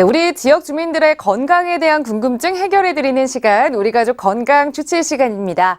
네, 우리 지역 주민들의 건강에 대한 궁금증 해결해 드리는 시간, 우리 가족 건강 주치 시간입니다.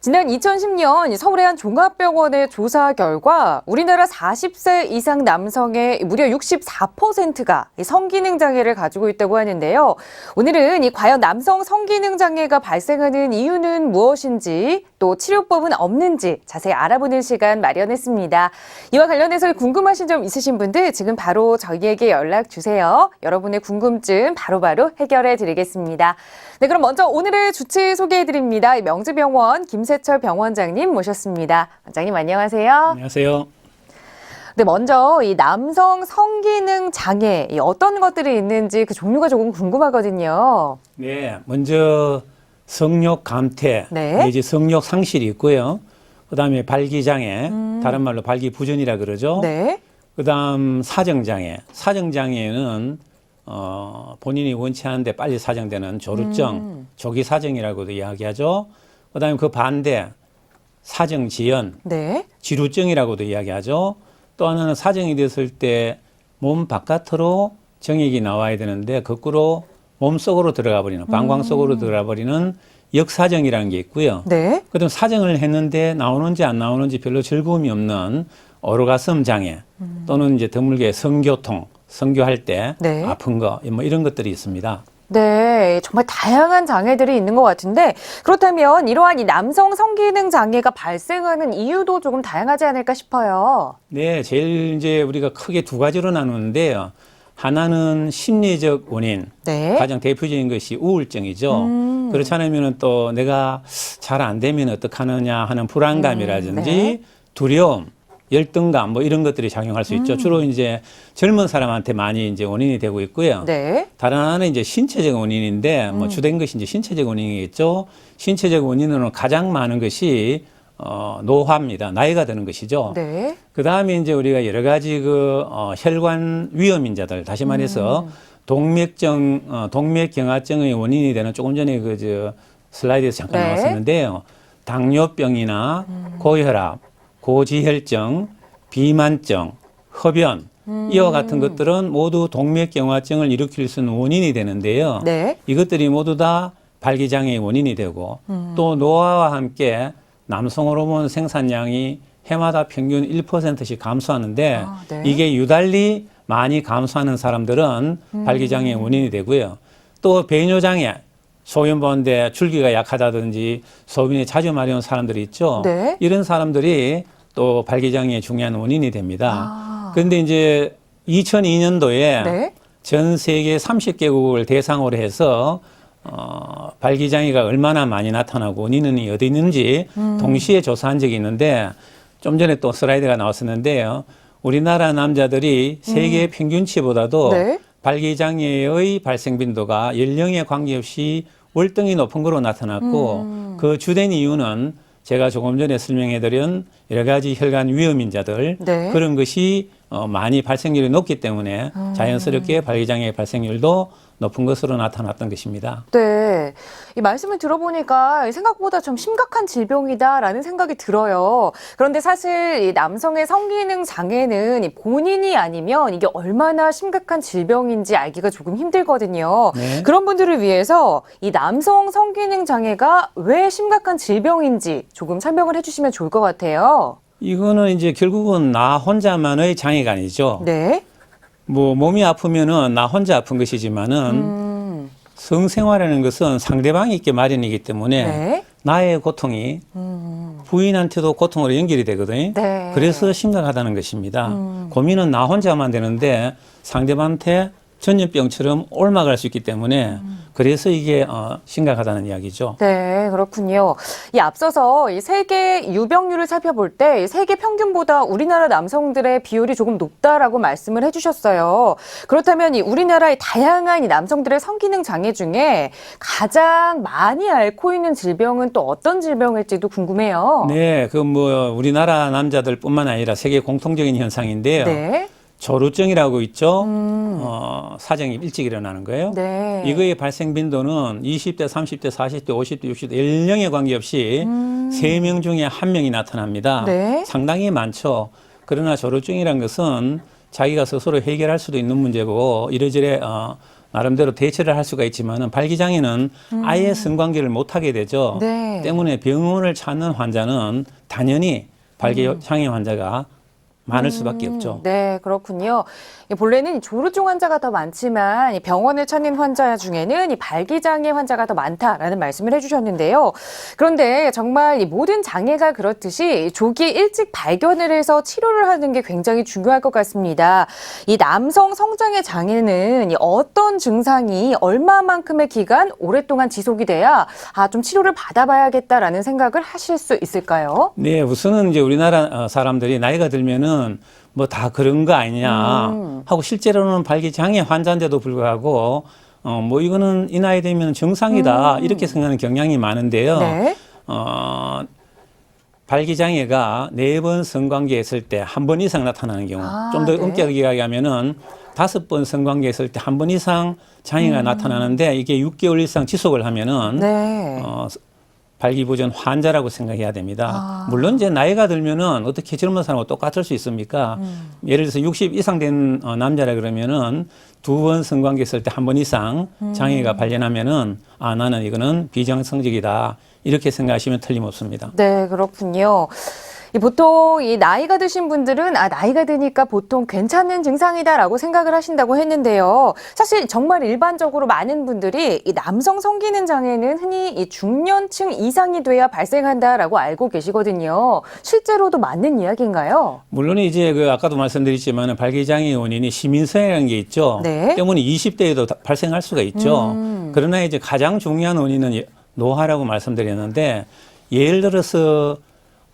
지난 2010년 서울의 한 종합병원의 조사 결과 우리나라 40세 이상 남성의 무려 64%가 성기능 장애를 가지고 있다고 하는데요. 오늘은 이 과연 남성 성기능 장애가 발생하는 이유는 무엇인지 또 치료법은 없는지 자세히 알아보는 시간 마련했습니다. 이와 관련해서 궁금하신 점 있으신 분들 지금 바로 저희에게 연락 주세요. 여러분의 궁금증 바로바로 해결해 드리겠습니다. 네, 그럼 먼저 오늘의 주치 소개해 드립니다. 명지병원 김세철 병원장님 모셨습니다. 원장님 안녕하세요. 안녕하세요. 네, 먼저 이 남성 성기능 장애 이 어떤 것들이 있는지 그 종류가 조금 궁금하거든요. 네, 먼저 성욕 감퇴 네. 내지 성욕 상실이 있고요. 그다음에 발기 장애, 다른 말로 발기 부전이라 그러죠. 음. 네. 그다음 사정 장애. 사정 장애는 어, 본인이 원치 않는데 빨리 사정되는 조루증, 음. 조기 사정이라고도 이야기하죠. 그다음에 그 반대 사정 지연, 네. 지루증이라고도 이야기하죠. 또 하나는 사정이 됐을 때 몸 바깥으로 정액이 나와야 되는데 거꾸로 몸 속으로 들어가 버리는 방광 속으로 들어가 버리는 역사정이라는 게 있고요. 네. 그다음 사정을 했는데 나오는지 안 나오는지 별로 즐거움이 없는 오르가슴 장애 또는 이제 드물게 성교통, 성교할 때 네. 아픈 거 뭐 이런 것들이 있습니다. 네, 정말 다양한 장애들이 있는 것 같은데 그렇다면 이러한 이 남성 성기능 장애가 발생하는 이유도 조금 다양하지 않을까 싶어요. 네, 제일 이제 우리가 크게 두 가지로 나누는데요. 하나는 심리적 원인, 네. 가장 대표적인 것이 우울증이죠. 음. 그렇지 않으면 또 내가 잘 안 되면 어떡하느냐 하는 불안감이라든지 음, 네. 두려움, 열등감 뭐 이런 것들이 작용할 수 음. 있죠. 주로 이제 젊은 사람한테 많이 이제 원인이 되고 있고요. 네. 다른 하나는 이제 신체적 원인인데 음. 뭐 주된 것이 이제 신체적 원인이겠죠. 신체적 원인으로는 가장 많은 것이 어, 노화입니다. 나이가 드는 것이죠. 네. 그 다음에 이제 우리가 여러 가지 그 어, 혈관 위험인자들 다시 말해서 음. 동맥정 어, 동맥경화증의 원인이 되는 조금 전에 그 저 슬라이드에서 잠깐 네. 음. 나왔었는데요. 당뇨병이나 고혈압, 고지혈증, 비만증, 흡연 음. 이와 같은 것들은 모두 동맥경화증을 일으킬 수 있는 원인이 되는데요. 네. 이것들이 모두 다 발기장애의 원인이 되고 음. 또 노화와 함께 남성 호르몬 생산량이 해마다 평균 1%씩 감소하는데 아, 네. 이게 유달리 많이 감소하는 사람들은 음. 발기장애의 원인이 되고요. 또 배뇨장애 소변보는데 줄기가 약하다든지 소변이 자주 마려운 사람들이 있죠. 네. 이런 사람들이 또 발기장애의 중요한 원인이 됩니다. 아. 그런데 이제 2002년도에 네. 전 세계 30개국을 대상으로 해서 어, 발기장애가 얼마나 많이 나타나고 원인은 어디 있는지 음. 동시에 조사한 적이 있는데 좀 전에 또 슬라이드가 나왔었는데요. 우리나라 남자들이 세계 평균치보다도 음. 네. 발기장애의 발생 빈도가 연령에 관계없이 월등히 높은 거로 나타났고 음. 그 주된 이유는 제가 조금 전에 설명해드린 여러 가지 혈관 위험 인자들 네. 그런 것이 어, 많이 발생률이 높기 때문에 음. 자연스럽게 발기장애 발생률도 높은 것으로 나타났던 것입니다. 네. 이 말씀을 들어보니까 생각보다 좀 심각한 질병이다라는 생각이 들어요. 그런데 사실 이 남성의 성기능 장애는 이 본인이 아니면 이게 얼마나 심각한 질병인지 알기가 조금 힘들거든요. 네. 그런 분들을 위해서 이 남성 성기능 장애가 왜 심각한 질병인지 조금 설명을 해주시면 좋을 것 같아요. 이거는 이제 결국은 나 혼자만의 장애가 아니죠. 네. 뭐 몸이 아프면은 나 혼자 아픈 것이지만은 음, 성생활이라는 것은 상대방이 있게 마련이기 때문에 네. 나의 고통이 음, 부인한테도 고통으로 연결이 되거든요. 네. 그래서 심각하다는 것입니다. 음. 고민은 나 혼자만 되는데 상대방한테 전염병처럼 옮아갈 수 있기 때문에 그래서 이게 어, 심각하다는 이야기죠. 네, 그렇군요. 이 앞서서 이 세계 유병률을 살펴볼 때 세계 평균보다 우리나라 남성들의 비율이 조금 높다라고 말씀을 해주셨어요. 그렇다면 이 우리나라의 다양한 이 남성들의 성기능 장애 중에 가장 많이 앓고 있는 질병은 또 어떤 질병일지도 궁금해요. 네, 그 뭐 우리나라 남자들뿐만 아니라 세계 공통적인 현상인데요. 네. 조루증이라고 있죠. 음. 어, 사정이 일찍 일어나는 거예요. 네. 이거의 발생 빈도는 20대, 30대, 40대, 50대, 60대 연령에 관계없이 음. 세명 중에 한 명이 나타납니다. 네. 상당히 많죠. 그러나 조루증이란 것은 자기가 스스로 해결할 수도 있는 문제고 이래저래 어, 나름대로 대처를 할 수가 있지만은 발기장애는 아예 성관계를 못 하게 되죠. 네. 때문에 병원을 찾는 환자는 당연히 발기장애 환자가 많을 수밖에 없죠. 네, 그렇군요. 이 본래는 이 조루증 환자가 더 많지만 이 병원을 찾는 환자 중에는 이 발기장애 환자가 더 많다라는 말씀을 해주셨는데요. 그런데 정말 이 모든 장애가 그렇듯이 조기 일찍 발견을 해서 치료를 하는 게 굉장히 중요할 것 같습니다. 이 남성 성장애 장애는 이 어떤 증상이 얼마만큼의 기간 오랫동안 지속이 돼야 아, 좀 치료를 받아봐야겠다라는 생각을 하실 수 있을까요? 네, 우선은 이제 우리나라 어, 사람들이 나이가 들면은 뭐 다 그런 거 아니냐 음. 하고 실제로는 발기장애 환자인데도 불구하고 어, 뭐 이거는 이 나이 되면 정상이다 이렇게 생각하는 경향이 많은데요. 음. 네. 어, 발기장애가 네 번 성관계 했을 때 한 번 이상 나타나는 경우, 아, 좀더 네. 엄격하게 이야기하면은 다섯 번 성관계 했을 때 한 번 이상 장애가 나타나는데 이게 6개월 이상 지속을 하면은 음. 네. 어, 발기부전 환자라고 생각해야 됩니다. 아. 물론 이제 나이가 들면은 어떻게 젊은 사람하고 똑같을 수 있습니까? 음. 예를 들어서 60 이상 된 어, 남자라 그러면은 두 번 성관계 했을 때 한 번 이상 음. 장애가 발견하면은 아 나는 이거는 비정성적이다 이렇게 생각하시면 틀림없습니다. 네, 그렇군요. 이 보통 이 나이가 드신 분들은 아 나이가 드니까 보통 괜찮은 증상이다라고 생각을 하신다고 했는데요. 사실 정말 일반적으로 많은 분들이 이 남성 성기능 장애는 흔히 이 중년층 이상이 돼야 발생한다라고 알고 계시거든요. 실제로도 맞는 이야기인가요? 물론 이제 그 아까도 말씀드렸지만 발기장애 원인이 시민성이라는 게 있죠. 네. 때문에 20대에도 다- 발생할 수가 있죠. 음. 그러나 이제 가장 중요한 원인은 예- 노화라고 말씀드렸는데 예를 들어서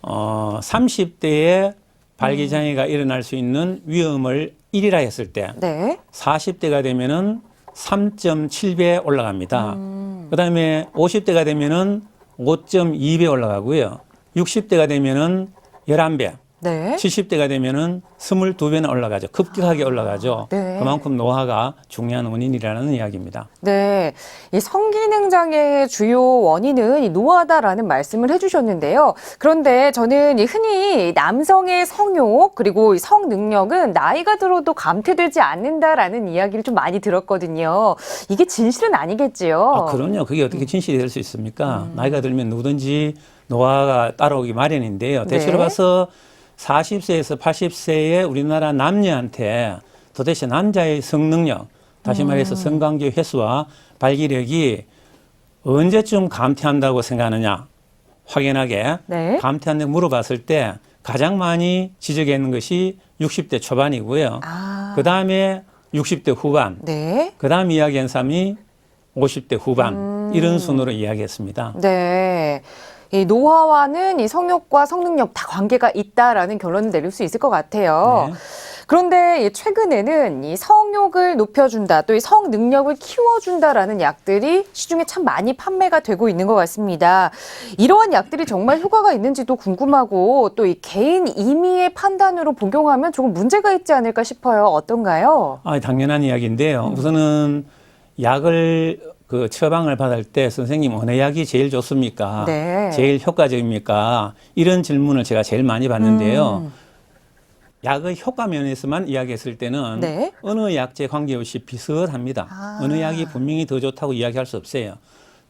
어 30대에 발기장애가 일어날 수 있는 위험을 1이라 했을 때 네. 40대가 되면은 3.7배 올라갑니다. 음. 그다음에 50대가 되면은 5.2배 올라가고요. 60대가 되면은 11배, 네. 70대가 되면은 22배나 올라가죠. 급격하게 올라가죠. 네. 그만큼 노화가 중요한 원인이라는 이야기입니다. 네, 이 성기능 장애의 주요 원인은 이 노화다라는 말씀을 해 주셨는데요. 그런데 저는 이 흔히 남성의 성욕 그리고 이 성능력은 나이가 들어도 감퇴되지 않는다라는 이야기를 좀 많이 들었거든요. 이게 진실은 아니겠지요. 아, 그럼요. 그게 어떻게 진실이 될 수 있습니까? 나이가 들면 누구든지 노화가 따라오기 마련인데요. 대체로 네. 봐서 40세에서 80세의 우리나라 남녀한테 도대체 남자의 성능력, 다시 말해서 성관계 횟수와 발기력이 언제쯤 감퇴한다고 생각하느냐 확연하게 네. 감퇴한다고 물어봤을 때 가장 많이 지적하는 것이 60대 초반이고요. 아, 그 다음에 60대 후반, 네. 그 다음 이야기한 사람이 50대 후반 음. 이런 순으로 이야기했습니다. 네. 이 노화와는 이 성욕과 성능력 다 관계가 있다라는 결론을 내릴 수 있을 것 같아요. 네. 그런데 이 최근에는 이 성욕을 높여준다, 또 이 성능력을 키워준다라는 약들이 시중에 참 많이 판매가 되고 있는 것 같습니다. 이러한 약들이 정말 효과가 있는지도 궁금하고 또 이 개인 임의의 판단으로 복용하면 조금 문제가 있지 않을까 싶어요. 어떤가요? 아, 당연한 이야기인데요. 우선은 약을 그 처방을 받을 때 선생님 어느 약이 제일 좋습니까? 네. 제일 효과적입니까? 이런 질문을 제가 제일 많이 받는데요. 음. 약의 효과 면에서만 이야기했을 때는 네. 어느 약제 관계없이 비슷합니다. 아. 어느 약이 분명히 더 좋다고 이야기할 수 없어요.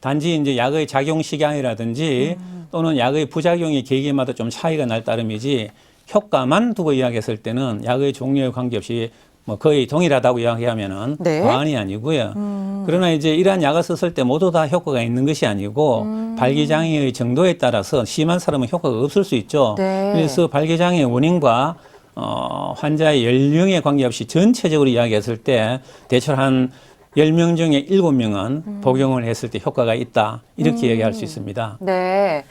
단지 이제 약의 작용 시간이라든지 음. 또는 약의 부작용이 계기마다 좀 차이가 날 따름이지 효과만 두고 이야기했을 때는 약의 종류에 관계없이 뭐 거의 동일하다고 이야기하면은 네. 과언이 아니고요. 음. 그러나 이제 이러한 약을 썼을 때 모두 다 효과가 있는 것이 아니고 음. 발기장애의 정도에 따라서 심한 사람은 효과가 없을 수 있죠. 네. 그래서 발기장애 원인과 어, 환자의 연령에 관계없이 전체적으로 이야기했을 때 대체로 한 10명 중에 7명은 음. 복용을 했을 때 효과가 있다. 이렇게 얘기할 수 있습니다. 네.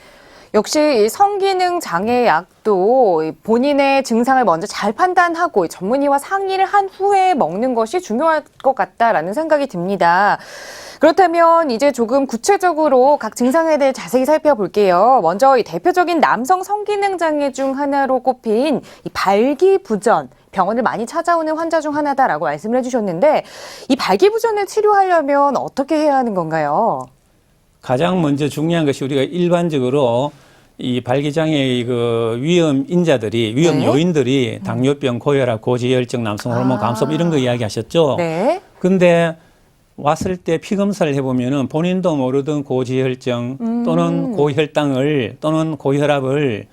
역시 이 성기능 장애 약도 이 본인의 증상을 먼저 잘 판단하고 이 전문의와 상의를 한 후에 먹는 것이 중요할 것 같다라는 생각이 듭니다. 그렇다면 이제 조금 구체적으로 각 증상에 대해 자세히 살펴볼게요. 먼저 이 대표적인 남성 성기능 장애 중 하나로 꼽힌 이 발기부전. 병원을 많이 찾아오는 환자 중 하나다라고 말씀을 해주셨는데 이 발기부전을 치료하려면 어떻게 해야 하는 건가요? 가장 먼저 중요한 것이 우리가 일반적으로 이 발기장애의 그 위험 인자들이 위험 네. 요인들이 당뇨병, 고혈압, 고지혈증, 남성 호르몬 아. 감소 이런 거 이야기하셨죠. 네. 근데 왔을 때 피 검사를 해보면은 본인도 모르던 고지혈증 또는 고혈당을 또는 고혈압을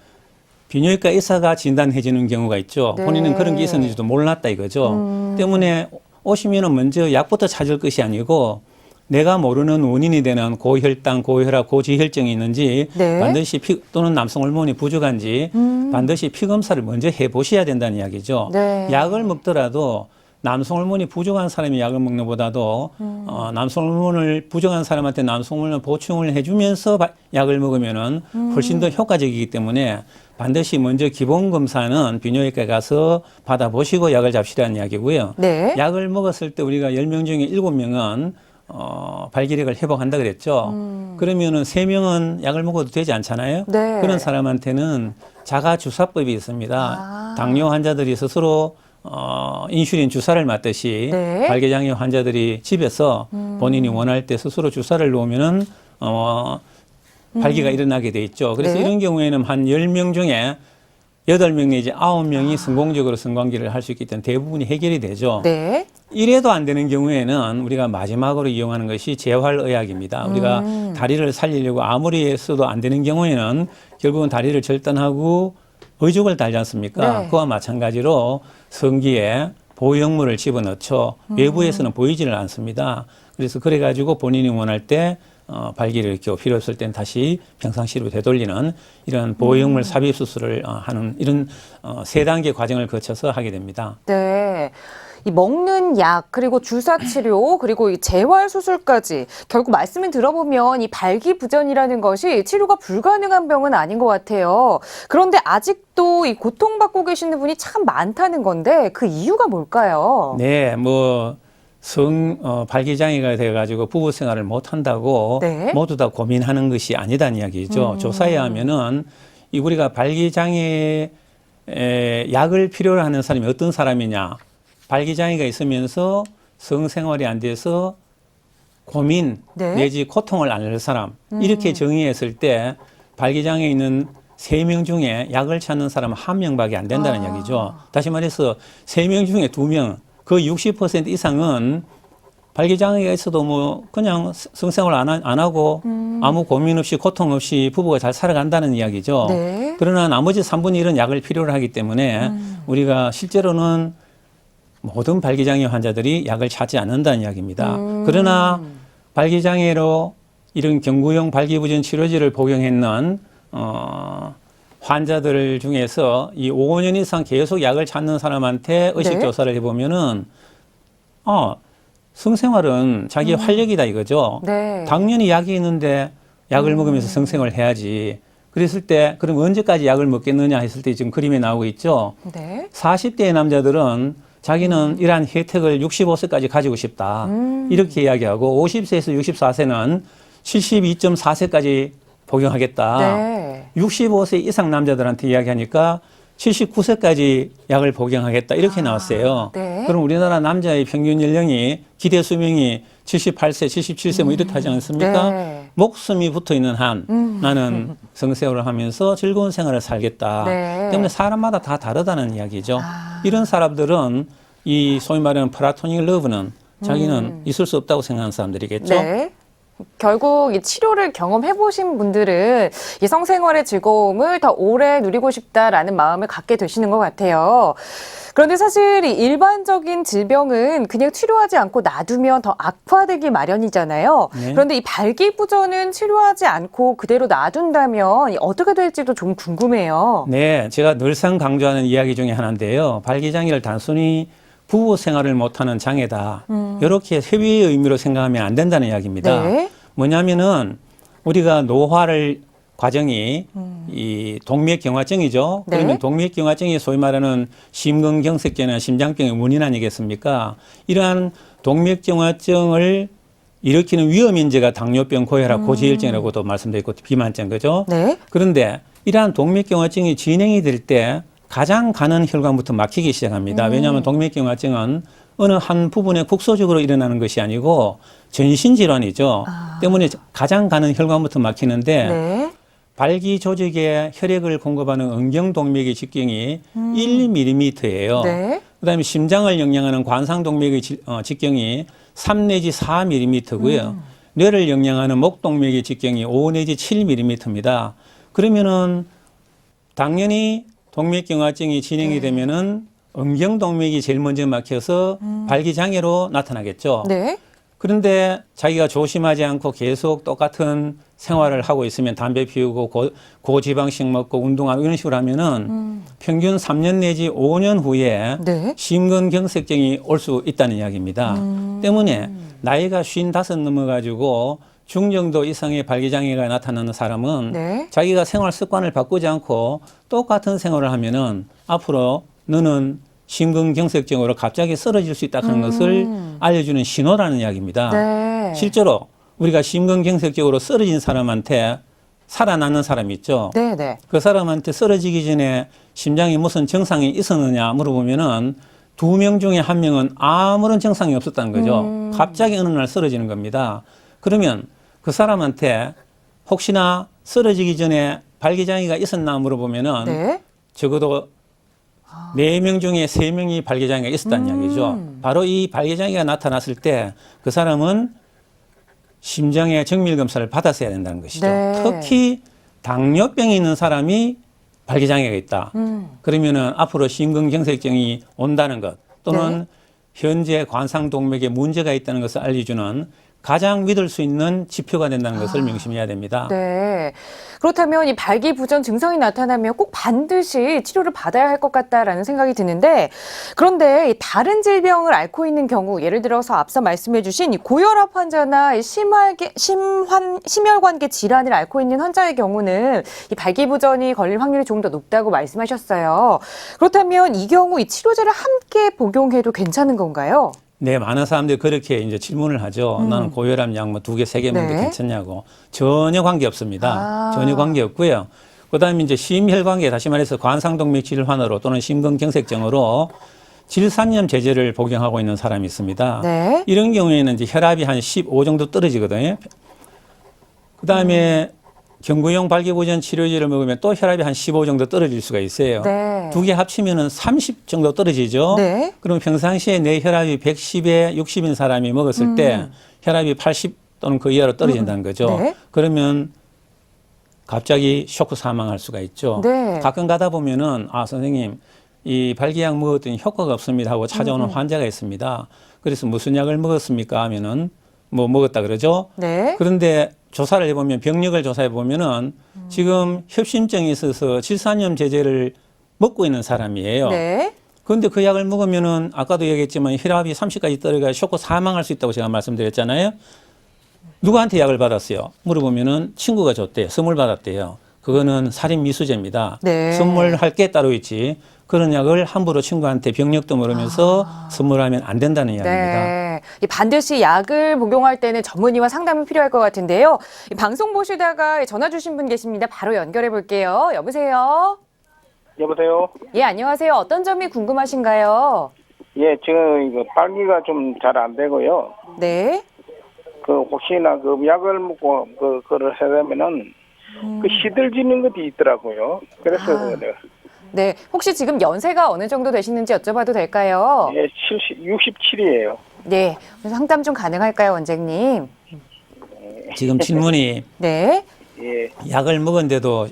비뇨기과 의사가 진단해 주는 경우가 있죠. 네. 본인은 그런 게 있었는지도 몰랐다 이거죠. 때문에 오시면은 먼저 약부터 찾을 것이 아니고 내가 모르는 원인이 되는 고혈당, 고혈압, 고지혈증이 있는지 네. 반드시 피, 또는 남성 호르몬이 부족한지 반드시 피 검사를 먼저 해 보셔야 된다는 이야기죠. 네. 약을 먹더라도 남성 호르몬이 부족한 사람이 약을 먹는 것보다도 어, 남성 호르몬을 부족한 사람한테 남성 호르몬 보충을 해주면서 바- 약을 먹으면은 훨씬 더 효과적이기 때문에 반드시 먼저 기본 검사는 비뇨기과에 가서 받아보시고 약을 잡시라는 이야기고요. 네. 약을 먹었을 때 우리가 열 명 중에 일곱 명은 어, 발기력을 회복한다 그랬죠. 그러면은 세 명은 약을 먹어도 되지 않잖아요. 네. 그런 사람한테는 자가 주사법이 있습니다. 아. 당뇨 환자들이 스스로 어, 인슐린 주사를 맞듯이 네. 음. 발기장애 환자들이 집에서 본인이 원할 때 스스로 주사를 놓으면은 어, 발기가 일어나게 돼 있죠. 그래서 네. 이런 경우에는 한 열 명 중에 여덟 명 내지 아홉 명이 성공적으로 성관계를 할 수 있기 때문에 대부분이 해결이 되죠. 네. 이래도 안 되는 경우에는 우리가 마지막으로 이용하는 것이 재활의학입니다. 우리가 음. 다리를 살리려고 아무리 했어도 안 되는 경우에는 결국은 다리를 절단하고 의족을 달지 않습니까? 네. 그와 마찬가지로 성기에 보형물을 집어넣죠. 음. 외부에서는 보이지를 않습니다. 그래서 그래가지고 본인이 원할 때 어, 발기를 이렇게 필요 없을 땐 다시 평상시로 되돌리는 이런 음. 보형물 삽입 수술을 어, 하는 이런 어, 세 단계 과정을 거쳐서 하게 됩니다. 네. 이 먹는 약 그리고 주사 치료 그리고 이 재활 수술까지 결국 말씀을 들어보면 이 발기부전이라는 것이 치료가 불가능한 병은 아닌 것 같아요. 그런데 아직도 이 고통받고 계시는 분이 참 많다는 건데 그 이유가 뭘까요? 네, 뭐, 성, 어, 발기장애가 돼가지고 부부 생활을 못 한다고 네. 모두 다 고민하는 것이 아니다는 이야기죠. 조사에 하면은 이 우리가 발기장애 에, 약을 필요로 하는 사람이 어떤 사람이냐. 발기장애가 있으면서 성생활이 안 돼서 고민 네. 내지 고통을 앓는 사람 이렇게 정의했을 때 발기장애 있는 세 명 중에 약을 찾는 사람은 한 명밖에 안 된다는 아. 이야기죠. 다시 말해서 세 명 중에 두 명, 그 60% 이상은 발기장애가 있어도 뭐 그냥 성생활 안, 하- 안 하고 아무 고민 없이 고통 없이 부부가 잘 살아간다는 이야기죠. 네. 그러나 나머지 3분의 1은 약을 필요로 하기 때문에 우리가 실제로는 모든 발기장애 환자들이 약을 찾지 않는다는 이야기입니다. 그러나 발기장애로 이런 경구용 발기부전 치료제를 복용했는 어, 환자들 중에서 이 5년 이상 계속 약을 찾는 사람한테 의식 네. 조사를 해보면은 어, 성생활은 자기의 활력이다 이거죠. 네. 당연히 약이 있는데 약을 먹으면서 성생활을 해야지. 그랬을 때 그럼 언제까지 약을 먹겠느냐 했을 때 지금 그림에 나오고 있죠. 네. 40대의 남자들은 자기는 이러한 혜택을 65세까지 가지고 싶다. 이렇게 이야기하고 50세에서 64세는 72.4세까지 복용하겠다. 네. 65세 이상 남자들한테 이야기하니까 79세까지 약을 복용하겠다. 이렇게 나왔어요. 네. 그럼 우리나라 남자의 평균 연령이 기대 수명이 78세, 77세 뭐 이렇다 하지 않습니까? 네. 목숨이 붙어 있는 한 나는 성생활을 하면서 즐거운 생활을 살겠다. 네. 때문에 사람마다 다 다르다는 이야기죠. 이런 사람들은 이 소위 말하는 플라토닉 러브는 자기는 있을 수 없다고 생각하는 사람들이겠죠. 네. 결국 이 치료를 경험해 보신 분들은 이 성생활의 즐거움을 더 오래 누리고 싶다라는 마음을 갖게 되시는 것 같아요. 그런데 사실 이 일반적인 질병은 그냥 치료하지 않고 놔두면 더 악화되기 마련이잖아요. 네. 그런데 이 발기부전은 치료하지 않고 그대로 놔둔다면 어떻게 될지도 좀 궁금해요. 네, 제가 늘상 강조하는 이야기 중에 하나인데요. 발기장애를 단순히 부부 생활을 못하는 장애다. 이렇게 회비의 의미로 생각하면 안 된다는 이야기입니다. 네. 뭐냐면은 우리가 노화를 과정이 이 동맥경화증이죠. 네. 그러면 동맥경화증이 소위 말하는 심근경색제나 심장병의 원인 아니겠습니까? 이러한 동맥경화증을 일으키는 위험인재가 당뇨병, 고혈압, 고지혈증이라고도 말씀드렸고 비만증 그죠? 네. 그런데 이러한 동맥경화증이 진행이 될 때 가장 가는 혈관부터 막히기 시작합니다. 왜냐하면 동맥경화증은 어느 한 부분에 국소적으로 일어나는 것이 아니고 전신 질환이죠. 때문에 가장 가는 혈관부터 막히는데 네. 발기 조직에 혈액을 공급하는 은경동맥의 직경이 1mm예요. 네. 그다음에 심장을 영향하는 관상 동맥의 지- 어, 직경이 3 내지 4mm고요. 뇌를 영향하는 목 동맥의 직경이 5 내지 7mm입니다. 그러면은 당연히 동맥경화증이 진행이 되면은 음경 동맥이 제일 먼저 막혀서 발기 장애로 나타나겠죠. 네. 그런데 자기가 조심하지 않고 계속 똑같은 생활을 하고 있으면 담배 피우고 고, 고지방식 먹고 운동하고 이런 식으로 하면은 평균 3년 내지 5년 후에 네. 심근경색증이 올 수 있다는 이야기입니다. 때문에 나이가 55 넘어가지고 중정도 이상의 발기장애가 나타나는 사람은 네. 자기가 생활 습관을 바꾸지 않고 똑같은 생활을 하면은 앞으로 너는 심근경색증으로 갑자기 쓰러질 수 있다는 것을 알려주는 신호라는 이야기입니다. 네. 실제로 우리가 심근경색적으로 쓰러진 사람한테 살아나는 사람이 있죠. 네, 네. 그 사람한테 쓰러지기 전에 심장에 무슨 증상이 있었느냐 물어보면은 두 명 중에 한 명은 아무런 증상이 없었다는 거죠. 갑자기 어느 날 쓰러지는 겁니다. 그러면 그 사람한테 혹시나 쓰러지기 전에 발기장애가 있었나 물어보면은 네. 적어도 네 명 중에 세 명이 발기장애가 있었다는 이야기죠. 바로 이 발기장애가 나타났을 때 그 사람은 심장의 정밀 검사를 받았어야 된다는 것이죠. 네. 특히 당뇨병이 있는 사람이 발기장애가 있다. 음. 그러면은 앞으로 심근경색증이 온다는 것 또는 네. 현재 관상동맥에 문제가 있다는 것을 알려주는 가장 믿을 수 있는 지표가 된다는 것을 명심해야 됩니다. 아. 네. 그렇다면 이 발기부전 증상이 나타나면 꼭 반드시 치료를 받아야 할 것 같다라는 생각이 드는데 그런데 이 다른 질병을 앓고 있는 경우 예를 들어서 앞서 말씀해 주신 이 고혈압 환자나 이 심혈계, 심환, 심혈관계 질환을 앓고 있는 환자의 경우는 이 발기부전이 걸릴 확률이 조금 더 높다고 말씀하셨어요. 그렇다면 이 경우 이 치료제를 함께 복용해도 괜찮은 건가요? 네, 많은 사람들이 그렇게 이제 질문을 하죠. 나는 고혈압 약 뭐 두 개, 세 개 먹는 음. 네. 게 괜찮냐고. 전혀 관계 없습니다. 아. 전혀 관계 없고요. 그 다음에 이제 심혈관계, 다시 말해서 관상동맥 질환으로 또는 심근경색증으로 질산염 제제를 복용하고 있는 사람이 있습니다. 네. 이런 경우에는 이제 혈압이 한 15 정도 떨어지거든요. 그 다음에 경구용 발기부전 치료제를 먹으면 또 혈압이 한 15 정도 떨어질 수가 있어요. 네. 두 개 합치면은 30 정도 떨어지죠. 네. 그럼 평상시에 내 혈압이 110에 60인 사람이 먹었을 때 혈압이 80 또는 그 이하로 떨어진다는 거죠. 음. 네. 그러면 갑자기 쇼크 사망할 수가 있죠. 네. 가끔 가다 보면은 아 선생님 이 발기약 먹었더니 효과가 없습니다 하고 찾아오는 환자가 있습니다. 그래서 무슨 약을 먹었습니까 하면은 뭐 먹었다 그러죠. 네. 그런데 조사를 해보면 병력을 조사해 보면은 지금 협심증이 있어서 질산염 제제를 먹고 있는 사람이에요. 네. 그런데 그 약을 먹으면은 아까도 얘기했지만 혈압이 30까지 떨어가 쇼크 사망할 수 있다고 제가 말씀드렸잖아요. 누구한테 약을 받았어요? 물어보면은 친구가 줬대요. 선물 받았대요. 그거는 살인 미수죄입니다. 네. 선물할 게 따로 있지. 그런 약을 함부로 친구한테 병력도 모르면서 선물하면 안 된다는 이야기입니다. 아. 네. 이 반드시 약을 복용할 때는 전문의와 상담이 필요할 것 같은데요. 이 방송 보시다가 전화 주신 분 계십니다. 바로 연결해 볼게요. 여보세요? 여보세요? 예, 안녕하세요. 어떤 점이 궁금하신가요? 예, 지금 이거 빨기가 좀 잘 안 되고요. 네. 그 혹시나 그 약을 먹고 그 그걸 해야되면은 그 시들지는 것이 있더라고요. 그래서 아. 내가 네. 혹시 지금 연세가 어느 정도 되시는지 여쭤봐도 될까요? 예, 70, 67이에요. 네. 상담 좀 가능할까요, 원장님? 지금 질문이 네. 예, 약을 먹은데도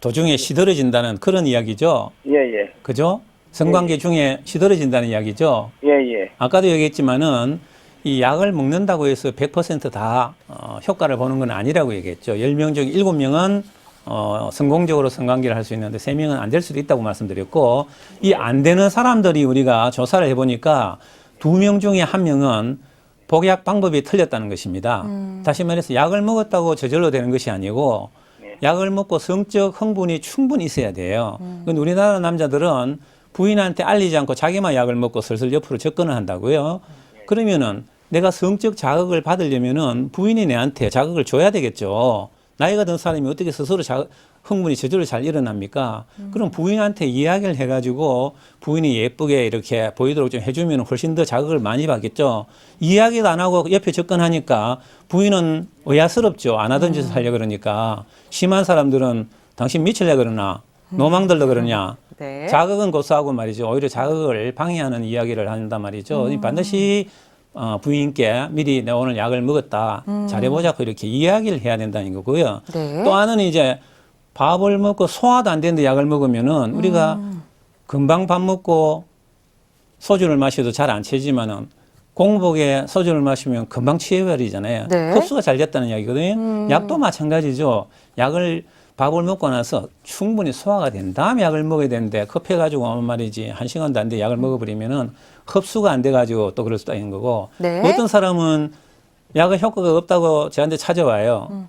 도중에 시들어진다는 그런 이야기죠. 예, 예, 그죠? 성관계 중에 시들어진다는 이야기죠. 예, 예. 아까도 얘기했지만은 이 약을 먹는다고 해서 100%다 어, 효과를 보는 건 아니라고 얘기했죠. 10명 중 7명은 어, 성공적으로 성관계를 할 수 있는데 3명은 안 될 수도 있다고 말씀드렸고 이 안 되는 사람들이 우리가 조사를 해보니까 2명 중에 1명은 복약 방법이 틀렸다는 것입니다. 다시 말해서 약을 먹었다고 저절로 되는 것이 아니고 약을 먹고 성적 흥분이 충분히 있어야 돼요. 근데 우리나라 남자들은 부인한테 알리지 않고 자기만 약을 먹고 슬슬 옆으로 접근을 한다고요. 그러면은 내가 성적 자극을 받으려면은 부인이 내한테 자극을 줘야 되겠죠. 나이가 든 사람이 어떻게 스스로 자, 흥분이 저절로 잘 일어납니까? 그럼 부인한테 이야기를 해가지고 부인이 예쁘게 이렇게 보이도록 좀 해주면 훨씬 더 자극을 많이 받겠죠. 이야기도 안 하고 옆에 접근하니까 부인은 의아스럽죠. 안 하던 짓을 하려 그러니까. 심한 사람들은 당신 미칠래 그러나 노망들러 그러냐. 네. 자극은 고소하고 말이죠. 오히려 자극을 방해하는 이야기를 한단 말이죠. 반드시 어, 부인께 미리 내가 오늘 약을 먹었다. 잘해보자고 이렇게 이야기를 해야 된다는 거고요. 네. 또 하나는 이제 밥을 먹고 소화도 안 되는데 약을 먹으면은 우리가 음. 금방 밥 먹고 소주를 마셔도 잘 안 채지만은 공복에 소주를 마시면 금방 취해버리잖아요. 네. 흡수가 잘 됐다는 이야기거든요. 음. 약도 마찬가지죠. 약을 밥을 먹고 나서 충분히 소화가 된 다음에 약을 먹어야 되는데 급해가지고 오면 말이지 한 시간도 안 돼 약을 먹어버리면은 흡수가 안 돼가지고 또 그럴 수도 있는 거고 네. 어떤 사람은 약의 효과가 없다고 저한테 찾아와요. 음.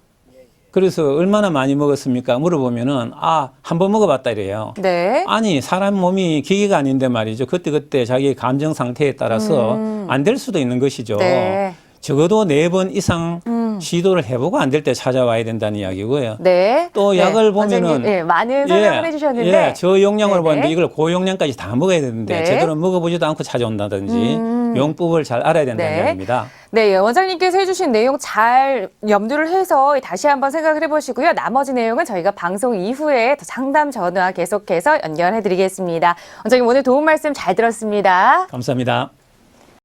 그래서 얼마나 많이 먹었습니까? 물어보면은 아 한 번 먹어봤다 이래요. 네. 아니 사람 몸이 기계가 아닌데 말이죠. 그때 그때 자기 감정 상태에 따라서 안될 수도 있는 것이죠. 음. 네. 적어도 네 번 이상 음. 시도를 해보고 안 될 때 찾아와야 된다는 이야기고요. 네. 또 네. 약을 원장님, 보면은 네, 많은 설명을 해주셨는데 예, 저용량을. 보는데 이걸 고용량까지 다 먹어야 되는데 네. 제대로 먹어보지도 않고 찾아온다든지 음. 용법을 잘 알아야 된다는 네. 이야기입니다. 네, 원장님께서 해주신 내용 잘 염두를 해서 다시 한번 생각을 해보시고요. 나머지 내용은 저희가 방송 이후에 더 상담 전화 계속해서 연결해드리겠습니다. 원장님 오늘 도움 말씀 잘 들었습니다. 감사합니다.